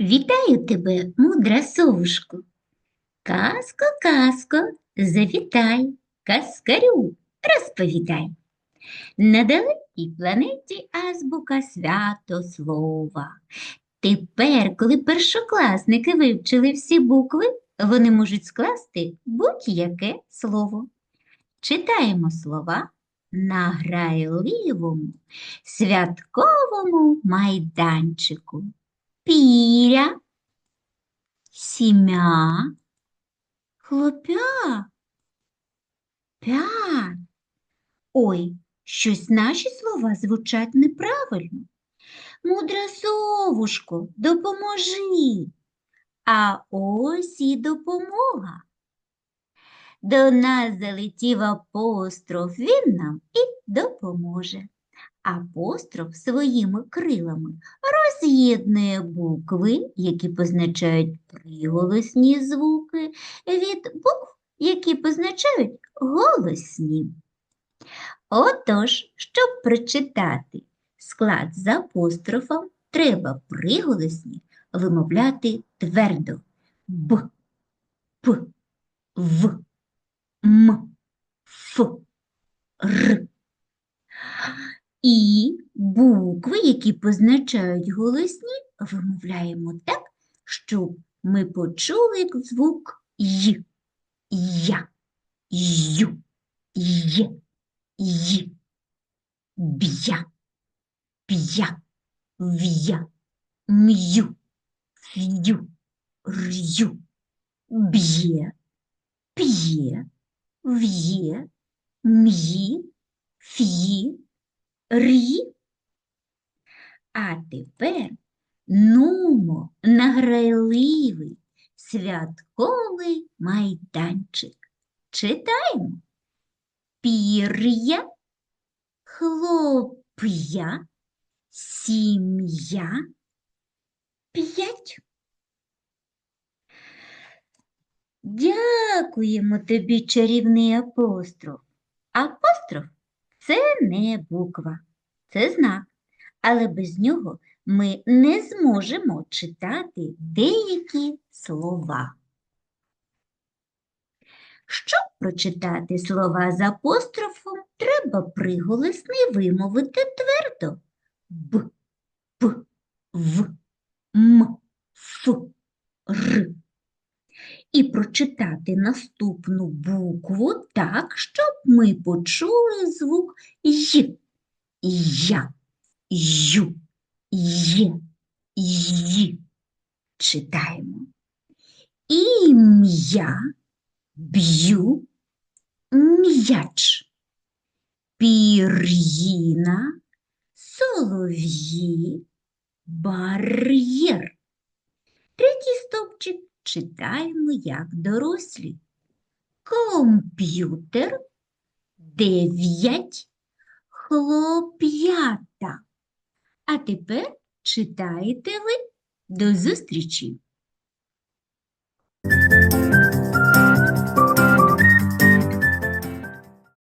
Вітаю тебе, мудра совушко. Казко, казко, завітай, каскарю, розповідай. На далекій планеті азбука свято слова. Тепер, коли першокласники вивчили всі букви, вони можуть скласти будь-яке слово. Читаємо слова на грайливому, святковому майданчику. Піря, сім'я, хлопя, п'ять. Ой, щось наші слова звучать неправильно. Мудра совушко, допоможи. А ось і допомога. До нас залетів апостроф, він нам і допоможе. Апостроф своїми крилами роз'єднує букви, які позначають приголосні звуки, від букв, які позначають голосні. Отож, щоб прочитати склад з апострофом, треба приголосні вимовляти твердо б, п, в, м, ф, р. Букви, які позначають голосні, вимовляємо так, щоб ми почули звук Й, Я, Ю, Є, Й, Б'я, П'я, В'я, М'ю, Ф'ю, Р'ю, Б'є, П'є, В'є, М'ї, Ф'ї, Р'ї. А тепер нумо на святковий майданчик. Читаємо. Пір'я, хлоп'я, сім'я, п'ять. Дякуємо тобі, чарівний апостроф. Апостроф це не буква, це знак, але без нього ми не зможемо читати деякі слова. Щоб прочитати слова з апострофом, треба приголосний вимовити твердо б, п, в, м, ф, р. І прочитати наступну букву так, щоб ми почули звук Й. Я, Ю, Є, Ї. Читаємо. Ім'я, б'ю, м'яч. Пір'їна, солов'ї, бар'єр. Третій стовпчик читаємо як дорослі. Комп'ютер, дев'ять, хлоп'ята. А тепер читаєте ви. До зустрічі!